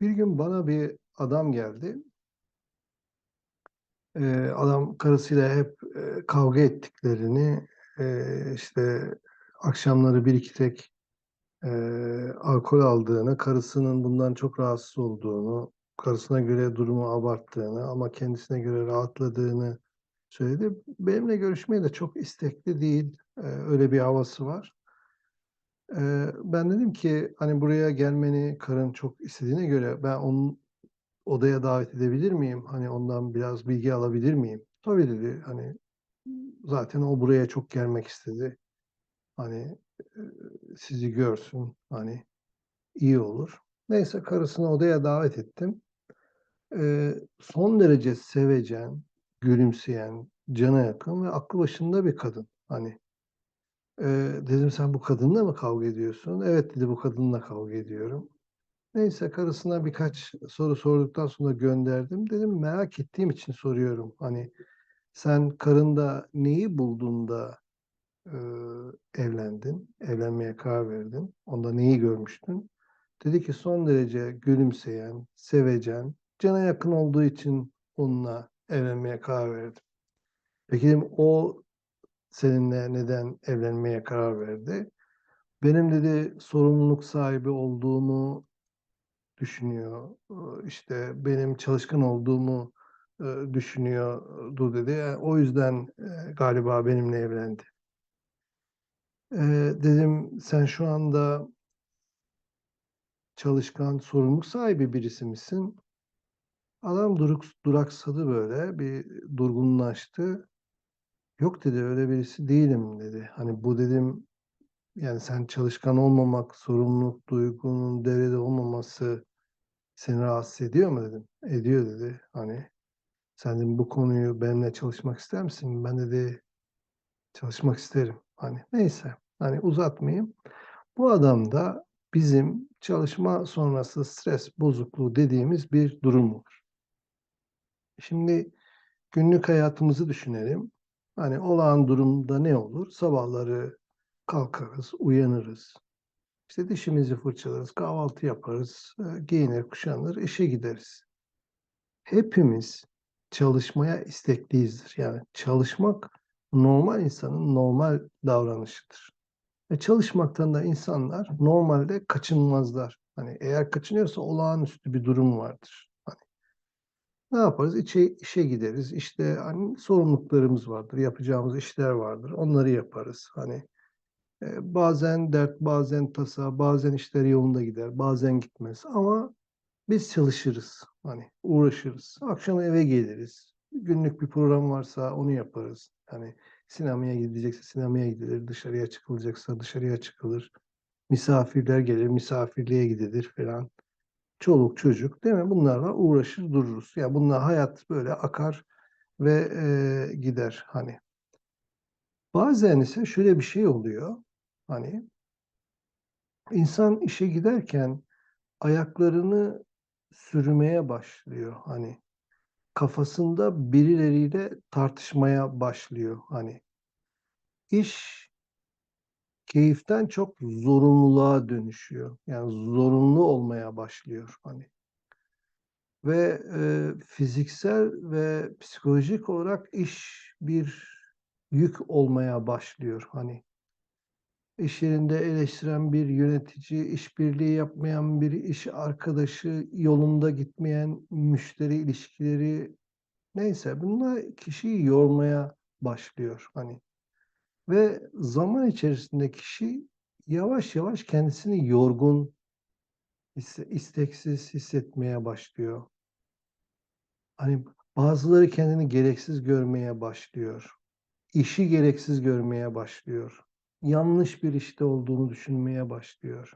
Bir gün bana bir adam geldi. Eee, adam karısıyla hep, eee, kavga ettiklerini, eee, işte, akşamları 1-2 tek, eee, alkol aldığını, karısının bundan çok rahatsız olduğunu, karısına göre durumu abarttığını ama kendisine göre rahatladığını söyledi. Benimle görüşmeye de çok istekli değil. Eee, öyle bir havası var. Ben dedim ki, hani, "Buraya gelmeni karın çok istediğine göre ben onun odaya davet edebilir miyim? Hani, ondan biraz bilgi alabilir miyim?" "Tabii." dedi. Hani, zaten o buraya çok gelmek istedi. Hani, sizi görsün, hani, iyi olur. Neyse karısını odaya davet ettim. Eee, son derece sevecen, gülümseyen, cana yakın ve aklı başında bir kadın. Hani, eee, dedim, "Sen bu kadınla mı kavga ediyorsun?" "Evet." dedi, "Bu kadınla kavga ediyorum." Neyse karısına birkaç soru sorduktan sonra gönderdim. Dedim, "Merak ettiğim için soruyorum. Hani, sen karında neyi buldun da, ııı, evlendin, evlenmeye karar verdin? Onda neyi görmüştün?" Dedi ki, "Son derece gülümseyen, sevecen, cana yakın olduğu için onunla evlenmeye karar verdim." Peki dedim, "O seninle neden evlenmeye karar verdi?" "Benim" dedi, "sorumluluk sahibi olduğumu düşünüyor. Iıı, işte, benim çalışkan olduğumu, ııı, düşünüyordu." dedi. Eee, "O yüzden, eee, galiba benimle evlendi." Eee, dedim, "Sen şu anda" "çalışkan, sorumluluk sahibi birisi misin?" Adam duruks duraksadı böyle, bir durgunlaştı. "Yok." dedi, "Öyle birisi değilim." dedi. "Hani, bu" dedim, "yani, sen çalışkan olmamak, sorumluluk duygunun devrede olmaması seni rahatsız ediyor mu?" dedim. "Ediyor." dedi. Hani, "Sen" dedim, "bu konuyu benimle çalışmak ister misin?" "Ben" dedi, "çalışmak isterim." Hani, neyse, hani, uzatmayayım. Bu adamda bizim çalışma sonrası stres bozukluğu dediğimiz bir durum var. Şimdi günlük hayatımızı düşünelim. Hani, olağan durumda ne olur? Sabahları kalkarız, uyanırız. İşte, dişimizi fırçalarız, kahvaltı yaparız, eee, giyinir, kuşanır, işe gideriz. Hepimiz çalışmaya istekliyizdir. Yani, çalışmak normal insanın normal davranışıdır ve çalışmaktan da insanlar normalde kaçınmazlar. Hani, eğer kaçınıyorsa olağanüstü bir durum vardır. Ne yaparız? İçe işe gideriz. İşte, hani, sorumluluklarımız vardır, yapacağımız işler vardır. Onları yaparız. Hani, eee, bazen dert, bazen tasa, bazen işler yolunda gider, bazen gitmez ama biz çalışırız. Hani, uğraşırız. Akşam eve geliriz. Günlük bir program varsa onu yaparız. Hani, sinemaya gidilecekse sinemaya gidilir, dışarıya çıkılacaksa dışarıya çıkılır. Misafirler gelir, misafirliğe gidilir filan. Çoluk çocuk, değil mi? Bunlarla uğraşır dururuz. Ya, bununla hayat böyle akar ve, eee, gider, hani. Bazen ise şöyle bir şey oluyor, hani insan işe giderken ayaklarını sürmeye başlıyor. Hani, kafasında birileriyle tartışmaya başlıyor, hani. İş keyiften çok zorunluluğa dönüşüyor. Yani, zorunlu olmaya başlıyor, hani. Ve, eee, fiziksel ve psikolojik olarak iş bir yük olmaya başlıyor, hani. İş yerinde eleştiren bir yönetici, işbirliği yapmayan bir iş arkadaşı, yolunda gitmeyen müşteri ilişkileri, neyse bunlar kişiyi yormaya başlıyor, hani. Ve zaman içerisinde kişi yavaş yavaş kendisini yorgun, isteksiz hissetmeye başlıyor. Hani, bazıları kendini gereksiz görmeye başlıyor. İşi gereksiz görmeye başlıyor. Yanlış bir işte olduğunu düşünmeye başlıyor.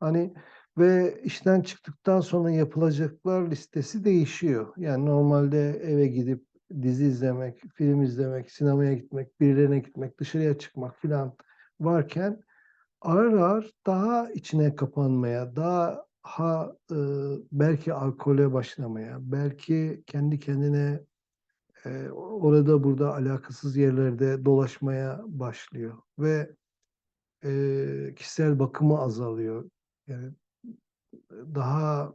Hani, ve işten çıktıktan sonra yapılacaklar listesi değişiyor. Yani, normalde eve gidip dizi izlemek, film izlemek, sinemaya gitmek, birilerine gitmek, dışarıya çıkmak filan varken ağır ağır daha içine kapanmaya, daha ha ııı, belki alkole başlamaya, belki kendi kendine, eee, orada burada alakasız yerlerde dolaşmaya başlıyor ve, eee, kişisel bakımı azalıyor. Yani, daha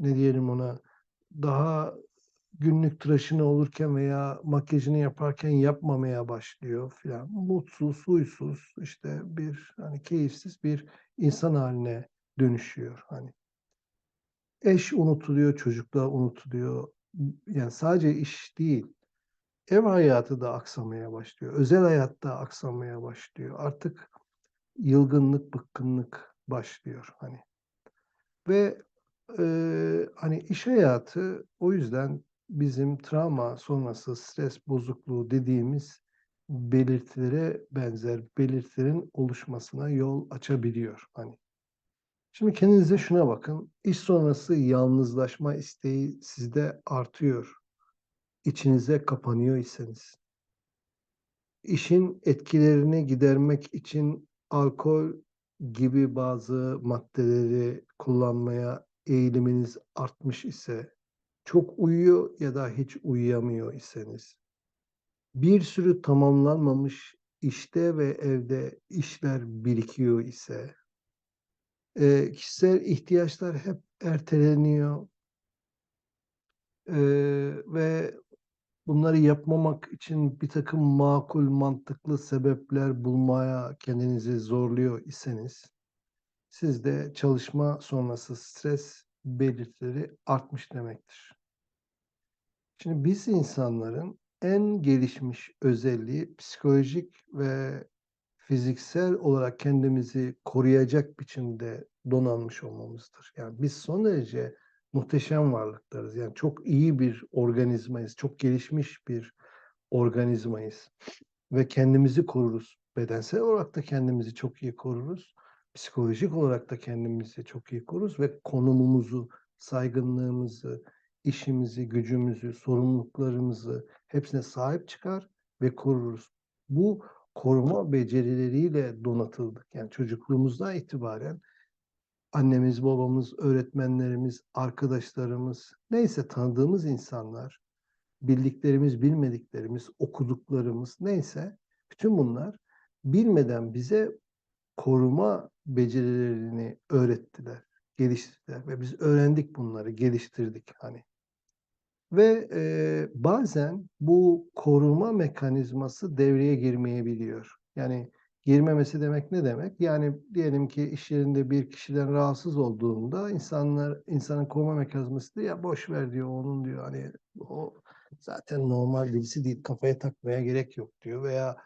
ne diyelim ona, daha günlük tıraşını olurken veya makyajını yaparken yapmamaya başlıyor filan. Mutsuz, huysuz, işte bir, hani, keyifsiz bir insan hâline dönüşüyor, hani. Eş unutuluyor, çocuklar unutuluyor. Yani sadece iş değil, ev hayatı da aksamaya başlıyor. Özel hayat da aksamaya başlıyor. Artık yılgınlık, bıkkınlık başlıyor, hani. Ve, eee, hani, iş hayatı o yüzden bizim travma sonrası stres bozukluğu dediğimiz belirtilere benzer belirtilerin oluşmasına yol açabiliyor, hani. Şimdi kendinize şuna bakın, iş sonrası yalnızlaşma isteği sizde artıyor, içinize kapanıyor iseniz. İşin etkilerini gidermek için alkol gibi bazı maddeleri kullanmaya eğiliminiz artmış ise, çok uyuyor ya da hiç uyuyamıyor iseniz, bir sürü tamamlanmamış işte ve evde işler birikiyor ise eee, kişisel ihtiyaçlar hep erteleniyor eee, ve bunları yapmamak için birtakım makul, mantıklı sebepler bulmaya kendinizi zorluyor iseniz, sizde çalışma sonrası stres belirtileri artmış demektir. Şimdi biz insanların en gelişmiş özelliği psikolojik ve fiziksel olarak kendimizi koruyacak biçimde donanmış olmamızdır. Yani biz son derece muhteşem varlıklarız. Yani çok iyi bir organizmayız, çok gelişmiş bir organizmayız ve kendimizi koruruz. Bedensel olarak da kendimizi çok iyi koruruz. Psikolojik olarak da kendimizi çok iyi koruruz ve konumumuzu, saygınlığımızı, işimizi, gücümüzü, sorumluluklarımızı hepsine sahip çıkar ve koruruz. Bu koruma becerileriyle donatıldık. Yani çocukluğumuzdan itibaren annemiz, babamız, öğretmenlerimiz, arkadaşlarımız, neyse tanıdığımız insanlar, bildiklerimiz, bilmediklerimiz, okuduklarımız neyse bütün bunlar bilmeden bize koruma becerilerini öğrettiler, geliştirdiler ve biz öğrendik bunları, geliştirdik, hani. Ve, eee, bazen bu koruma mekanizması devreye girmeyebiliyor. Yani girmemesi demek ne demek? Yani diyelim ki iş yerinde bir kişiden rahatsız olduğunda insanlar insanın koruma mekanizması diyor, "Ya boş ver." diyor, "Onun" diyor, hani, "O zaten normal birisi değil, kafaya takmaya gerek yok." diyor veya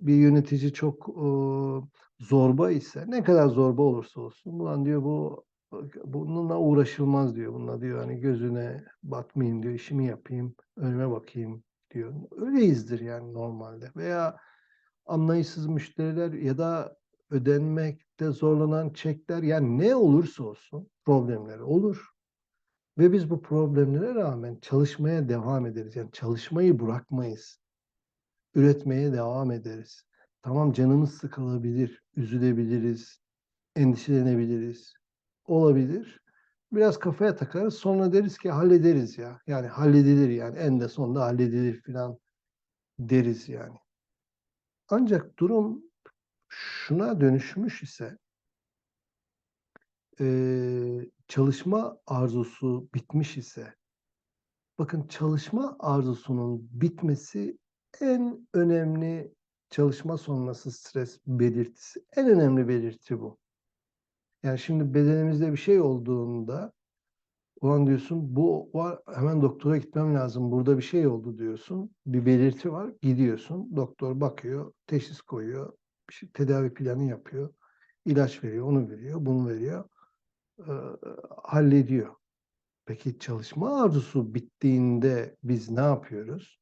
bir yönetici çok, ııı, zorba ise, ne kadar zorba olursa olsun, "Ulan" diyor, "Bu bununla uğraşılmaz." diyor. "Bununla" diyor, "hani, gözüne batmayayım." diyor, "işimi yapayım, önüme bakayım." diyor. Öyleyizdir yani normalde veya anlayışsız müşteriler ya da ödenmekte zorlanan çekler, yani ne olursa olsun problemleri olur ve biz bu problemlere rağmen çalışmaya devam ederiz. Yani çalışmayı bırakmayız. Üretmeye devam ederiz. Tamam, canımız sıkılabilir, üzülebiliriz, endişelenebiliriz. Olabilir. Biraz kafaya takarız, sonra deriz ki hallederiz ya. Yani halledilir yani, eninde sonunda halledilir filan deriz yani. Ancak durum şuna dönüşmüş ise çalışma arzusu bitmiş ise bakın çalışma arzusunun bitmesi en önemli çalışma sonrası stres belirtisi. En önemli belirti bu. Yani şimdi bedenimizde bir şey olduğunda, ulan diyorsun, bu var, hemen doktora gitmem lazım, burada bir şey oldu diyorsun. Bir belirti var, gidiyorsun. Doktor bakıyor, teşhis koyuyor, bir şey tedavi planı yapıyor, ilaç veriyor, onu veriyor, bunu veriyor, ııı, hallediyor. Peki çalışma arzusu bittiğinde biz ne yapıyoruz?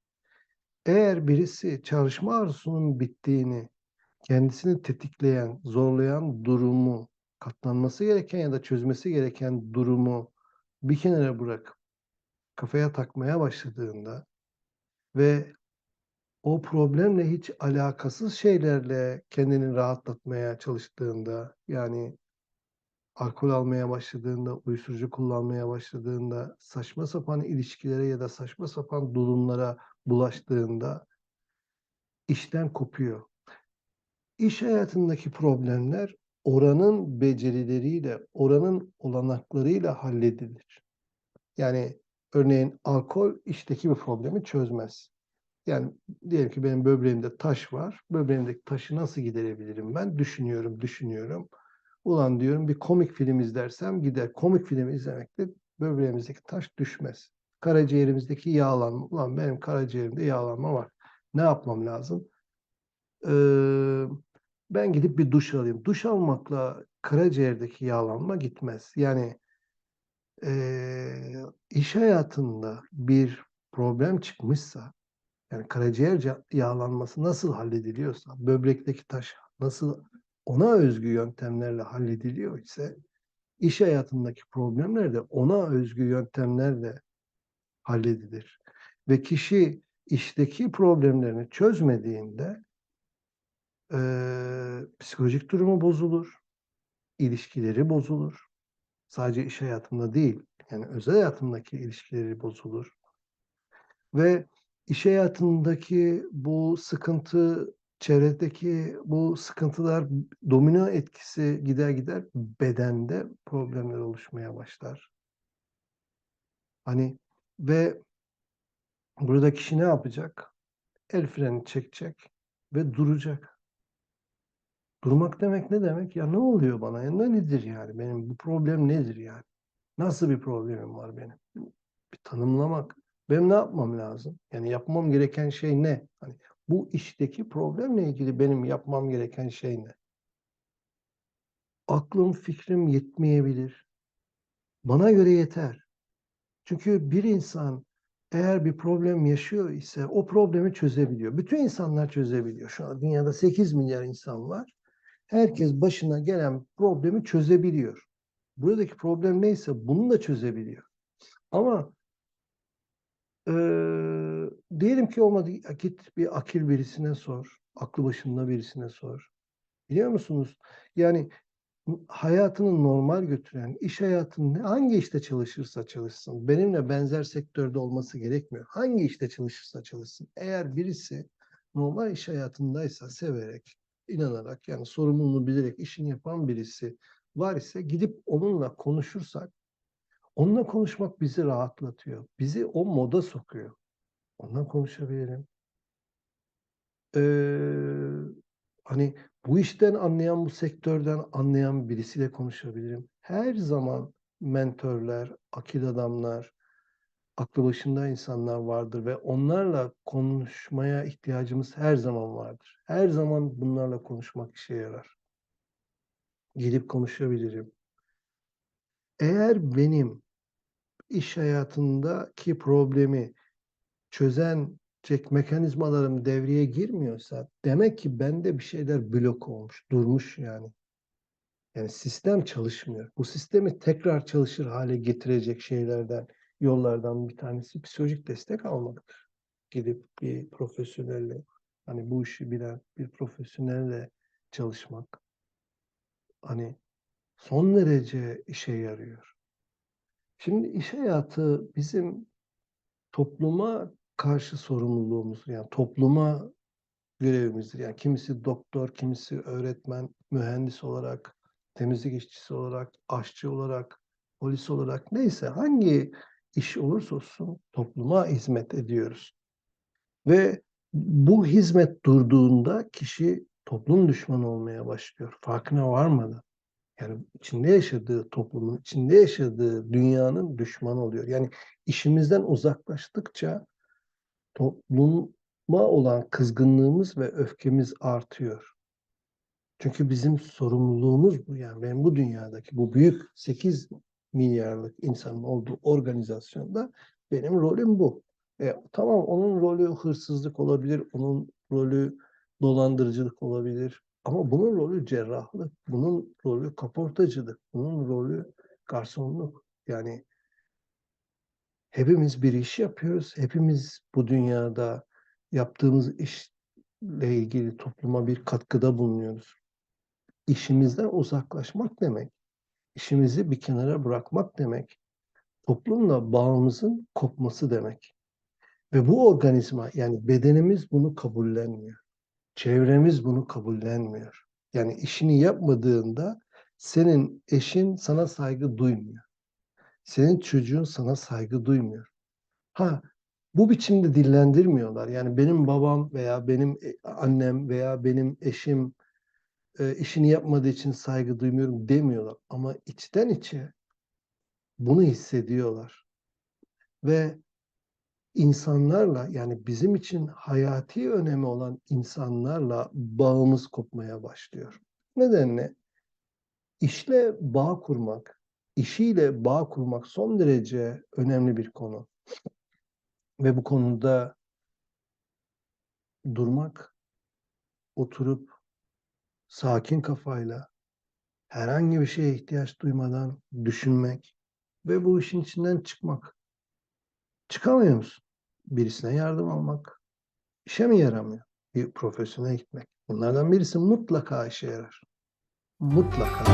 Eğer birisi çalışma arzusunun bittiğini, kendisini tetikleyen, zorlayan durumu, katlanması gereken ya da çözmesi gereken durumu bir kenara bırakıp kafaya takmaya başladığında ve o problemle hiç alakasız şeylerle kendini rahatlatmaya çalıştığında, yani alkol almaya başladığında, uyuşturucu kullanmaya başladığında, saçma sapan ilişkilere ya da saçma sapan durumlara bulaştığında işten kopuyor. İş hayatındaki problemler oranın becerileriyle, oranın olanaklarıyla halledilir. Yani örneğin alkol işteki bir problemi çözmez. Yani diyelim ki benim böbreğimde taş var. Böbreğimdeki taşı nasıl giderebilirim ben? Düşünüyorum, düşünüyorum. Ulan diyorum bir komik film izlersem gider. Komik film izlemekte böbreğimizdeki taş düşmez. Karaciğerimizdeki yağlanma. Ulan benim karaciğerimde yağlanma var. Ne yapmam lazım? Ee, ben gidip bir duş alayım. Duş almakla karaciğerdeki yağlanma gitmez. Yani eee, iş hayatında bir problem çıkmışsa, yani karaciğer yağlanması nasıl hallediliyorsa, böbrekteki taş nasıl ona özgü yöntemlerle hallediliyor ise, iş hayatındaki problemler de ona özgü yöntemlerle halledilir. Ve kişi işteki problemlerini çözmediğinde eee, psikolojik durumu bozulur, ilişkileri bozulur. Sadece iş hayatında değil, yani özel hayatındaki ilişkileri bozulur. Ve iş hayatındaki bu sıkıntı, çevredeki bu sıkıntılar domino etkisi gider gider bedende problemler oluşmaya başlar. Hani ve burada kişi ne yapacak? El freni çekecek ve duracak. Durmak demek ne demek? Ya ne oluyor bana? Ya ne nedir yani? Benim bu problem nedir yani? Nasıl bir problemim var benim? Bir tanımlamak. Benim ne yapmam lazım? Yani yapmam gereken şey ne? Hani bu işteki problemle ilgili benim yapmam gereken şey ne? Aklım, fikrim yetmeyebilir. Bana göre yeter. Çünkü bir insan eğer bir problem yaşıyor ise o problemi çözebiliyor. Bütün insanlar çözebiliyor. Şu an dünyada 8 milyar insan var. Herkes başına gelen problemi çözebiliyor. Buradaki problem neyse bunu da çözebiliyor. Ama eee, diyelim ki olmadı git bir akil birisine sor. Aklı başında birisine sor. Biliyor musunuz? Yani hayatını normal götüren, iş hayatını hangi işte çalışırsa çalışsın, benimle benzer sektörde olması gerekmiyor. Hangi işte çalışırsa çalışsın. Eğer birisi normal iş hayatındaysa severek, inanarak yani sorumluluğunu bilerek işini yapan birisi var ise gidip onunla konuşursak onunla konuşmak bizi rahatlatıyor. Bizi o moda sokuyor. Onunla konuşabilirim. Ee, hani bu işten anlayan, bu sektörden anlayan birisiyle konuşabilirim. Her zaman mentörler, akil adamlar, aklı başında insanlar vardır ve onlarla konuşmaya ihtiyacımız her zaman vardır. Her zaman bunlarla konuşmak işe yarar. Gidip konuşabilirim. Eğer benim iş hayatındaki problemi çözecek mekanizmalarım devreye girmiyorsa demek ki bende bir şeyler blok olmuş, durmuş yani. Yani sistem çalışmıyor. Bu sistemi tekrar çalışır hale getirecek şeylerden, yollardan bir tanesi psikolojik destek almaktır. Gidip bir profesyonelle, hani bu işi bilen bir profesyonelle çalışmak hani son derece işe yarıyor. Şimdi iş hayatı bizim topluma karşı sorumluluğumuz yani topluma görevimizdir. Yani kimisi doktor, kimisi öğretmen, mühendis olarak, temizlik işçisi olarak, aşçı olarak, polis olarak neyse hangi iş olursa olsun topluma hizmet ediyoruz. Ve bu hizmet durduğunda kişi toplum düşmanı olmaya başlıyor. Farkına varmadan. Yani içinde yaşadığı toplumun, içinde yaşadığı dünyanın düşmanı oluyor. Yani işimizden uzaklaştıkça topluma olan kızgınlığımız ve öfkemiz artıyor. Çünkü bizim sorumluluğumuz bu. Yani ben bu dünyadaki bu büyük 8 milyarlık insanın olduğu organizasyonda benim rolüm bu. E, tamam onun rolü hırsızlık olabilir, onun rolü dolandırıcılık olabilir. Ama bunun rolü cerrahlık, bunun rolü kaportacılık, bunun rolü garsonluk. Yani hepimiz bir iş yapıyoruz. Hepimiz bu dünyada yaptığımız işle ilgili topluma bir katkıda bulunuyoruz. İşimizden uzaklaşmak demek, işimizi bir kenara bırakmak demek, toplumla bağımızın kopması demek. Ve bu organizma yani bedenimiz bunu kabullenmiyor. Çevremiz bunu kabullenmiyor. Yani işini yapmadığında senin eşin sana saygı duymuyor. Senin çocuğun sana saygı duymuyor. Ha, bu biçimde dillendirmiyorlar. Yani benim babam veya benim e annem veya benim eşim, eee, işini yapmadığı için saygı duymuyorum demiyorlar ama içten içe bunu hissediyorlar. Ve insanlarla, yani bizim için hayati önemi olan insanlarla bağımız kopmaya başlıyor. Nedenle işle bağ kurmak, işiyle bağ kurmak son derece önemli bir konu. Ve bu konuda durmak, oturup sakin kafayla, herhangi bir şeye ihtiyaç duymadan düşünmek ve bu işin içinden çıkmak. Çıkamıyor musun? Birisine yardım almak. İşe mi yaramıyor? Bir profesyonele gitmek. Bunlardan birisi mutlaka işe yarar. Mutlaka.